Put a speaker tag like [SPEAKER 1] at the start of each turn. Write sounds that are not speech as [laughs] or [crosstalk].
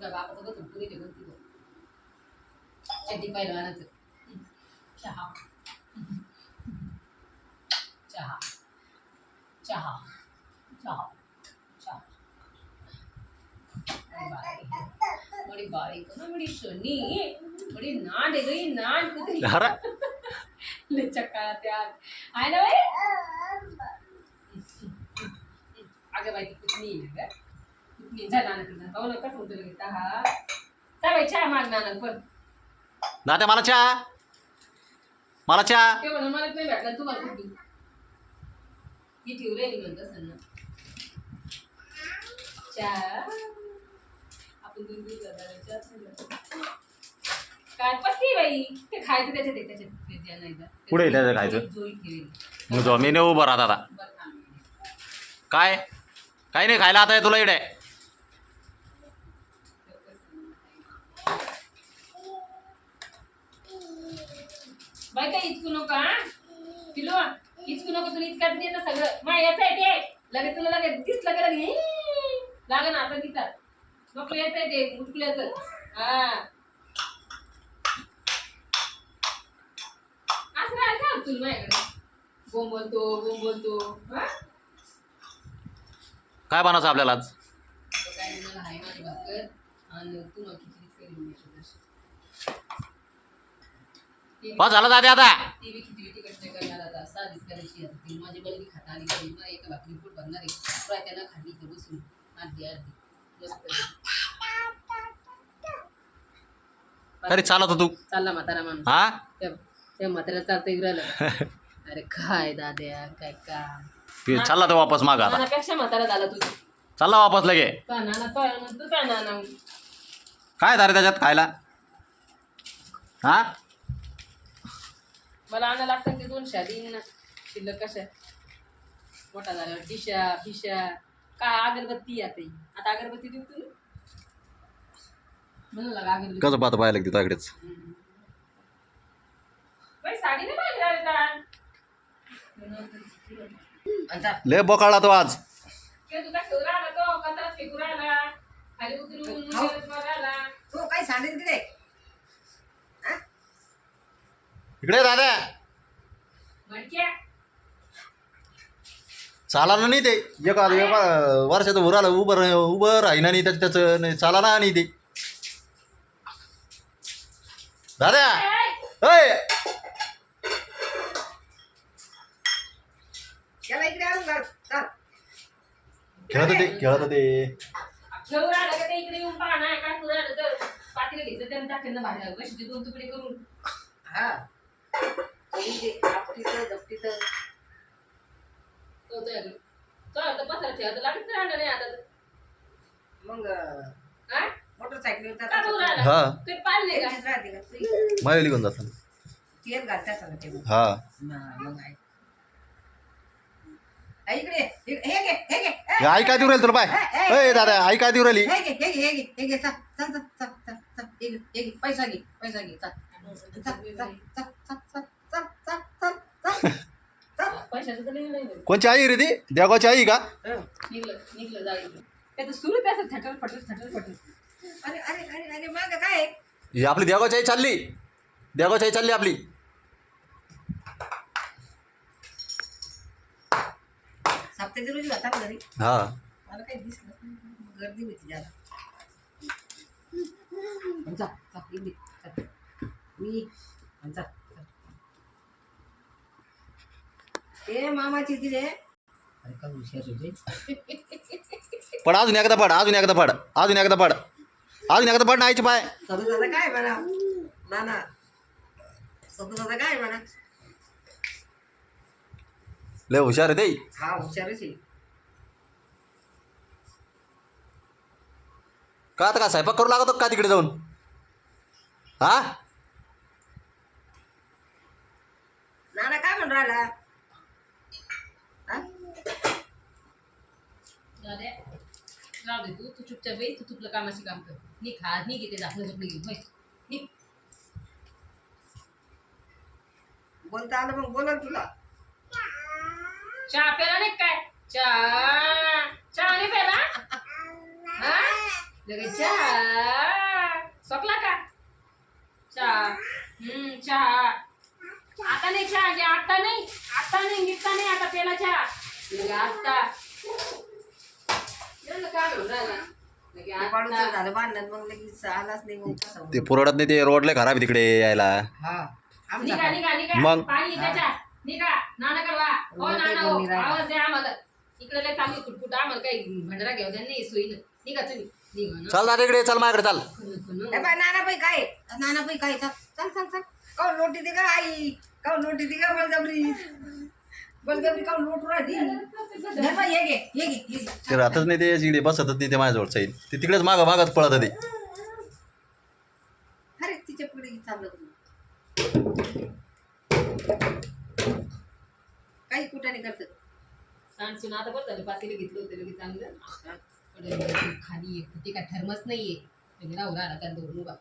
[SPEAKER 1] तुझ्या बापाचं बसून पुरी निघून तिथं चड्डी पहिलवानाचं चहा. चहा. चहा. चहा. चहा. बड़ी बारी बड़ी बारी को ना बड़ी सोनी बड़ी नाट है गई नाट कुतरी ले चक्का त्याग ना भाई अगं बाई ती कुठली ना जा घेता हा. बाई चहा माग पण.
[SPEAKER 2] मला चहा? मला चहा?
[SPEAKER 1] ते म्हणून मला नाही भेटला तू मला कुठली ही ठेवू रे म्हणत असेल ना. चहा? आपण दूध दूध चहा ठेवला. काय बाई? ते खायचं त्याच्यात आहे, त्याच्यात ते द्या नाही का.
[SPEAKER 2] पुढे आहे त्याचं खायचं?
[SPEAKER 1] जोई ठेवेल.
[SPEAKER 2] मग जो मी नाही उभं राहत आता.
[SPEAKER 1] बरं थांब.
[SPEAKER 2] काय? काही नाही खायला आता तुला इकडे.
[SPEAKER 1] बाई काय इचकू नको हा? पिलो इचकू नको तुला इचकाट दे ना सगळं. मा याचं आहे ते. लगेच तुला लगेच दिसलं का लगेच? लागा ना आता तिथं. नको याचं आहे ते हा. असं राहिलं का तुला माझ्याकडे? बोंबलतो बोंबलतो हा?
[SPEAKER 2] काय बनायचं आपल्याला आज?
[SPEAKER 1] तर काय नाही, मला हाय माझी भाकर. आणि तू करून ती
[SPEAKER 2] बस झालं दादा आता.
[SPEAKER 1] ती बी खिचडी तिकट नाही करणार आता. साधीच करायची आता ती माझी बहिणी खाता आणि घरी मग एका भाकरी पोट भरणार आहे. फ्राय त्यानं खाली इथे बसून अर्धी अर्धी. मस्त.
[SPEAKER 2] तरी चालत तू.
[SPEAKER 1] चालला म्हातारा माणूस.
[SPEAKER 2] हा?
[SPEAKER 1] त्या त्या म्हाताऱ्याला चालतं राहिलं. [laughs] अरे काय दाद्या काय का
[SPEAKER 2] ते चालला तो वापस माग आता.
[SPEAKER 1] नानापेक्षा म्हातारा झाला तुझी
[SPEAKER 2] चालला वापस लगे.
[SPEAKER 1] का नाना तो आहे, तू काय नाना.
[SPEAKER 2] काय दारे त्याच्यात खायला? हा?
[SPEAKER 1] मला आणा लागतात ते दोन शादी ना शिल्लक कशा? मोठा झाल्यावर डिशा फिशा काय अगरबत्ती आता ही. आता अगरबत्ती देऊ तुला म्हणून लागा अगरबत्ती
[SPEAKER 2] कसं पाहतो पाहायला तिथं इकडेच
[SPEAKER 1] बाई साडी नाही पाहिजे राहिली का आता
[SPEAKER 2] लय बोकाळला तो आज.
[SPEAKER 1] ते तुला ठेवून राहिला तो कचरा फेकून राहिला. खाली उतरून
[SPEAKER 3] हो.
[SPEAKER 1] वर
[SPEAKER 3] तू काय सांगितलं तिकडे
[SPEAKER 2] इकडे दादा.
[SPEAKER 1] चाला
[SPEAKER 2] ना नाही ते. एक एका वर्षात उभं राहिलं उभं उभं राहिना नाही त्याचं त्याचं नाही चाला ना नाही ते. दादा. अय खेळत ते खेळत ते?
[SPEAKER 3] हा. पाहिजे आपटीचं मग असं आई इकडे हे घे, हे
[SPEAKER 2] काय देऊ राहिली तुला? पाय दादा आई काय देऊ राहिली?
[SPEAKER 3] हे हे घे, हे घे, चल, पैसा घे पैसा घे.
[SPEAKER 1] तर नाही
[SPEAKER 2] कोणची आई रे ती? देगावची आई का?
[SPEAKER 3] हं.
[SPEAKER 1] निघलं निघलं जाईल त्याचं सुरू त्याचं थटल फटल थटल फटल
[SPEAKER 3] अरे अरे अरे अरे माग काय आहे?
[SPEAKER 2] ही आपली देगावची आई चालली. देगावची आई चालली आपली.
[SPEAKER 3] सप्त्याच्या रोजी होता का घरी?
[SPEAKER 2] हा.
[SPEAKER 3] मला काही दिसलं नाही. गर्दी होती ज्यादा जा जा इकडे, जा. मी जा. मामाची
[SPEAKER 2] पड अजून एकदा पड अजून एकदा पड अजून एकदा पड. अजून एकदा पड ना आईची पाय.
[SPEAKER 3] दादा काय म्हणा? नाना. सदू दादा काय म्हणा?
[SPEAKER 2] लय हुशार आहे ते
[SPEAKER 3] हा हुशारच आहे.
[SPEAKER 2] का आता का स्वयंपाक करू लागतो का तिकडे जाऊन? हा?
[SPEAKER 3] नाना काय म्हणून राहिला हा?
[SPEAKER 1] दाद्या राहू दे. तू. तू चुपचाप बाई. तू तुपलं कामाशी काम कर. नी खा नी घेते झाकलं झोपलं घेऊन. होय. नी
[SPEAKER 3] बोलता आलं मग बोला तुला.
[SPEAKER 1] चहा प्याला नाही काय? चहा. चहा नाही प्याला? हा? लगेच चहा. सोकला का? चहा. हम्म चहा. आता नाही चहा. घ्या आता नाही. आता नाही. निघता नाही. आता पेला चहा. लगे आता एवढं काय म्हणून राहिला? लगे
[SPEAKER 3] ते पाडूचं
[SPEAKER 1] आता.
[SPEAKER 3] झालं बांधण्यात मग लगेच आलाच नाही मग कसं
[SPEAKER 2] ते पुरवडत नाही ते रोडले खराब आहे तिकडे यायला.
[SPEAKER 3] हा. आमचा
[SPEAKER 1] निघा
[SPEAKER 3] काय?
[SPEAKER 1] निघा निघा.
[SPEAKER 2] मग?
[SPEAKER 1] पाणी त्याच्या. निघा. नाना कडवा हो
[SPEAKER 3] रोड
[SPEAKER 1] नाना
[SPEAKER 3] काही
[SPEAKER 1] हो.
[SPEAKER 3] कोणी राहिला.
[SPEAKER 1] आवाज द्या आम्हाला. इकडे लय चांगली कुटकुट. आम्हाला काही भंडारा घेऊ द्या नाही सोयीनं. निघा तुम्ही. निघा ना.
[SPEAKER 2] चल दादा इकडे चल माझ्याकडे चाल.
[SPEAKER 1] खरं खरं.
[SPEAKER 3] ए बाय नानाबाई काय? नानाबाई काय? चल चल चल. चल काऊ लोटी दे का आई? काऊ लोटी दे का बळजबरी? बळजबरी काऊ लोट राहिली धर बाई, हे घे हे घे हे घे.
[SPEAKER 2] ते राहतच नाही ते इकडे बसतच नाही ते माझ्याजवळ जाईल ते तिकडेच मागं मागच पळत ते.
[SPEAKER 3] अरे तिच्या पुढे चाललं काही कुठे नाही करत.
[SPEAKER 1] सांडसून आता बरं झालं पातेलं घेतलं होतं लगेच चांगलं. खाली एक ते काय थर्मस नाहीये. लगे राहू त्या दोन उभा.